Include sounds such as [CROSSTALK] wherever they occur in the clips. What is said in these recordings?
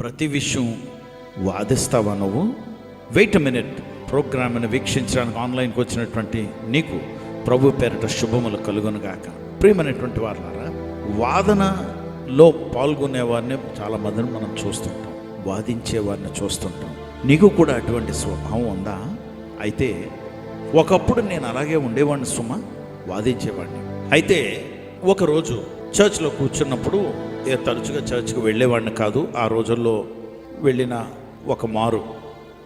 ప్రతి విషయం వాదిస్తావా నువ్వు? వెయిట్ మినిట్ ప్రోగ్రామ్ని వీక్షించడానికి ఆన్లైన్కి వచ్చినటువంటి నీకు ప్రభు పేరిట శుభములు కలుగునుగాక. ప్రియమైనటువంటి వారులారా వాదనలో పాల్గొనేవారిని చాలామందిని చాలా మందిని మనం చూస్తుంటాం వాదించే వారిని చూస్తుంటాం. నీకు కూడా అటువంటి స్వభావం ఉందా? అయితే ఒకప్పుడు నేను అలాగే ఉండేవాడిని సుమ వాదించేవాడిని. అయితే ఒకరోజు చర్చ్లో కూర్చున్నప్పుడు తరచుగా చర్చ్కి వెళ్ళేవాడిని కాదు. ఆ రోజుల్లో వెళ్ళిన ఒక మారు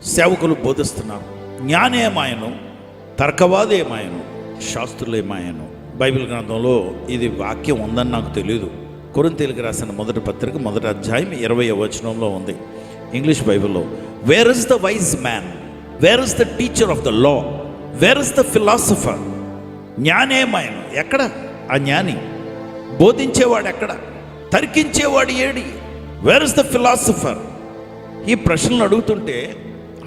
సేవకులు బోధిస్తున్నారు. జ్ఞానేమాయను తర్కవాదేమాయను శాస్త్రులేమాయను. బైబిల్ గ్రంథంలో ఇది వాక్యం ఉందని నాకు తెలియదు కొరింతీలకు రాసిన మొదటి పత్రిక మొదటి అధ్యాయం ఇరవై వచనంలో ఉంది. ఇంగ్లీష్ బైబిల్లో where is the wise man where is the teacher of the law where is the philosopher జ్ఞానేమాయను. ఎక్కడ? ఆ జ్ఞాని. బోధించేవాడు ఎక్కడ తర్కించేవాడు ఏడి? వేర్ ఇస్ ద ఫిలాసఫర్ ఈ ప్రశ్నలు అడుగుతుంటే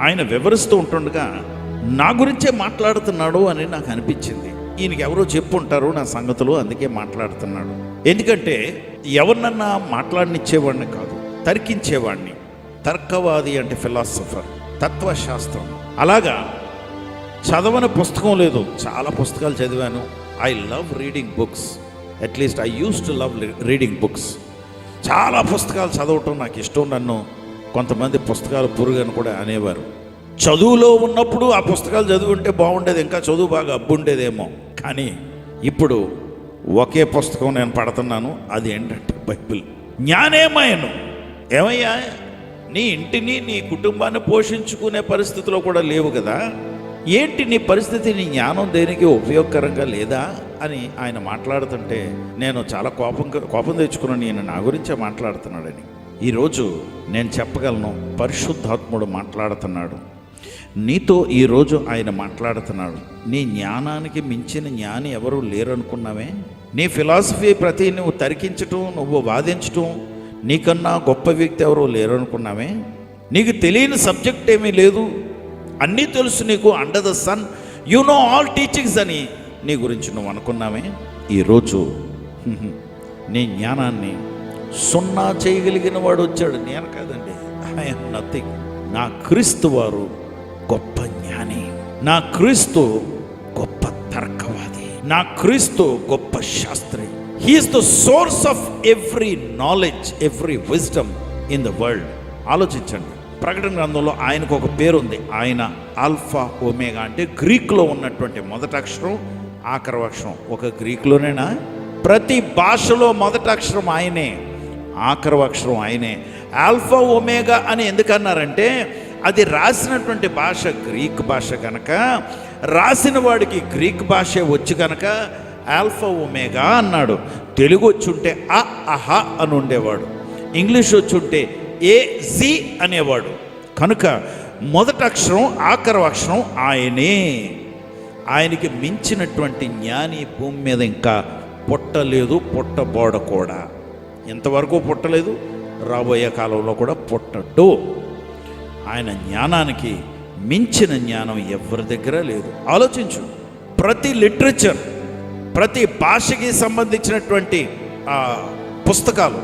ఆయన వివరిస్తూ ఉంటుండగా నా గురించే మాట్లాడుతున్నాడు అని నాకు అనిపించింది. ఈయనకి ఎవరో చెప్పుంటారు నా సంగతులు అందుకే మాట్లాడుతున్నాడు. ఎందుకంటే ఎవరినన్నా మాట్లాడనిచ్చేవాడిని కాదు తర్కించేవాడిని. తర్కవాది అంటే ఫిలాసఫర్ తత్వశాస్త్రం. అలాగా చదవని పుస్తకం లేదు. చాలా పుస్తకాలు చదివాను. I love reading books at least I use to love reading books చాలా పుస్తకాలు చదవటం నాకు ఇష్టం. నన్ను కొంతమంది పుస్తకాలు పురుగని కూడా అనేవారు. చదువులో ఉన్నప్పుడు ఆ పుస్తకాలు చదువుంటే బాగుండేది ఇంకా చదువు బాగా అబ్బుండేదేమో. కానీ ఇప్పుడు ఒకే పుస్తకం నేను పడుతున్నాను అది ఏంటంటే బైబిల్. జ్ఞానేమయను. ఏమయ్యా? నీ ఇంటిని నీ కుటుంబాన్ని పోషించుకునే పరిస్థితిలో కూడా లేవు కదా? ఏంటి నీ పరిస్థితి? నీ జ్ఞానం దేనికి ఉపయోగకరంగా లేదా? అని ఆయన మాట్లాడుతుంటే నేను చాలా కోపం కోపం తెచ్చుకున్నాను. నేను నా గురించే మాట్లాడుతున్నాడని. ఈరోజు నేను చెప్పగలను. పరిశుద్ధాత్ముడు మాట్లాడుతున్నాడు. నీతో ఈరోజు ఆయన మాట్లాడుతున్నాడు. నీ జ్ఞానానికి మించిన జ్ఞాని ఎవరు లేరనుకున్నావే? నీ ఫిలాసఫీ ప్రతి నువ్వు తరికించటం నువ్వు వాదించటం నీకన్నా గొప్ప వ్యక్తి ఎవరు లేరనుకున్నావే? నీకు తెలియని సబ్జెక్ట్ ఏమీ లేదు. అన్నీ తెలుసు నీకు under the sun you know all teachings అని నీ గురించి నువ్వు అనుకున్నామే ఈరోజు [LAUGHS] నీ జ్ఞానాన్ని సున్నా చేయగలిగిన వాడు వచ్చాడు. నేను కాదండి ఐఎమ్ నథింగ్ నా క్రీస్తు వారు గొప్ప జ్ఞాని. నా క్రీస్తు గొప్ప తర్కవాది. నా క్రీస్తు గొప్ప Sastry. He is the source of every knowledge every wisdom in the world ఆలోచించండి. ప్రకటన గ్రంథంలో ఆయనకు ఒక పేరు ఉంది ఆయన ఆల్ఫా ఒమేగా అంటే గ్రీక్లో ఉన్నటువంటి మొదట అక్షరం ఆఖరి అక్షరం. ఒక గ్రీక్లోనేనా? ప్రతి భాషలో మొదట అక్షరం ఆయనే ఆఖరి అక్షరం ఆయనే. ఆల్ఫా ఒమేగా అని ఎందుకన్నారంటే అది రాసినటువంటి భాష గ్రీక్ భాష కనుక రాసిన వాడికి గ్రీక్ భాష వచ్చి కనుక ఆల్ఫా ఒమేగా అన్నాడు. తెలుగు వచ్చుంటే అ అహ అని ఉండేవాడు. ఇంగ్లీష్ వచ్చుంటే ఏ అనేవాడు. కనుక మొదటి అక్షరం ఆఖరి అక్షరం ఆయనే. ఆయనకి మించినటువంటి జ్ఞాని భూమి మీద ఇంకా పుట్టలేదు పుట్టబోడ కూడా. ఇంతవరకు పుట్టలేదు రాబోయే కాలంలో కూడా పుట్టడు ఆయన జ్ఞానానికి మించిన జ్ఞానం ఎవరి దగ్గర లేదు. ఆలోచించు. ప్రతి లిటరేచర్ ప్రతి భాషకి సంబంధించినటువంటి పుస్తకాలు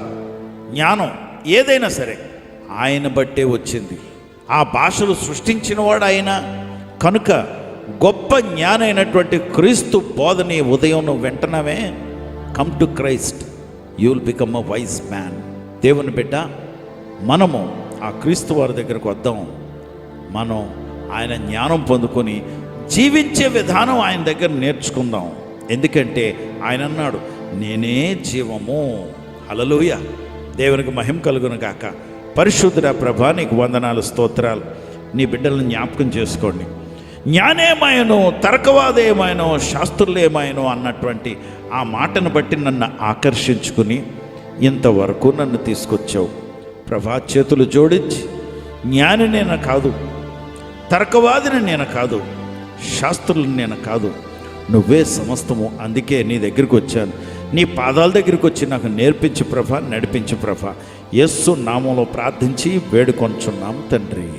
జ్ఞానం ఏదైనా సరే ఆయన బట్టే వచ్చింది. ఆ భాషలు సృష్టించినవాడు ఆయన కనుక గొప్ప జ్ఞానైనటువంటి క్రీస్తు బోధని ఉదయం నువ్వు వెంటనే come to Christ you will become a wise man దేవుని బిడ్డ మనము ఆ క్రీస్తు వారి దగ్గరకు వద్దాం. మనం ఆయన జ్ఞానం పొందుకొని జీవించే విధానం ఆయన దగ్గర నేర్చుకుందాం. ఎందుకంటే ఆయన అన్నాడు నేనే జీవము. హలలుయ దేవునికి మహిమ కలుగును కాక పరిశుద్ధుడ ప్రభా నీకు వందనాలు స్తోత్రాలు. నీ బిడ్డలను జ్ఞాపకం చేసుకోండి. జ్ఞానేమాయను తర్కవాదేమాయనో శాస్త్రులేమాయనో అన్నటువంటి ఆ మాటను బట్టి నన్ను ఆకర్షించుకుని ఇంతవరకు నన్ను తీసుకొచ్చావు. ప్రభా చేతులు జోడించి జ్ఞాని నేను కాదు తర్కవాదిని నేను కాదు శాస్త్రులు నేను కాదు. నువ్వే సమస్తము అందుకే నీ దగ్గరికి వచ్చాను. నీ పాదాల దగ్గరికి వచ్చి నాకు నేర్పించు ప్రభ నడిపించు ప్రభ. యస్సు నామంలో ప్రార్థించి వేడుకొంచున్నాం తండ్రి.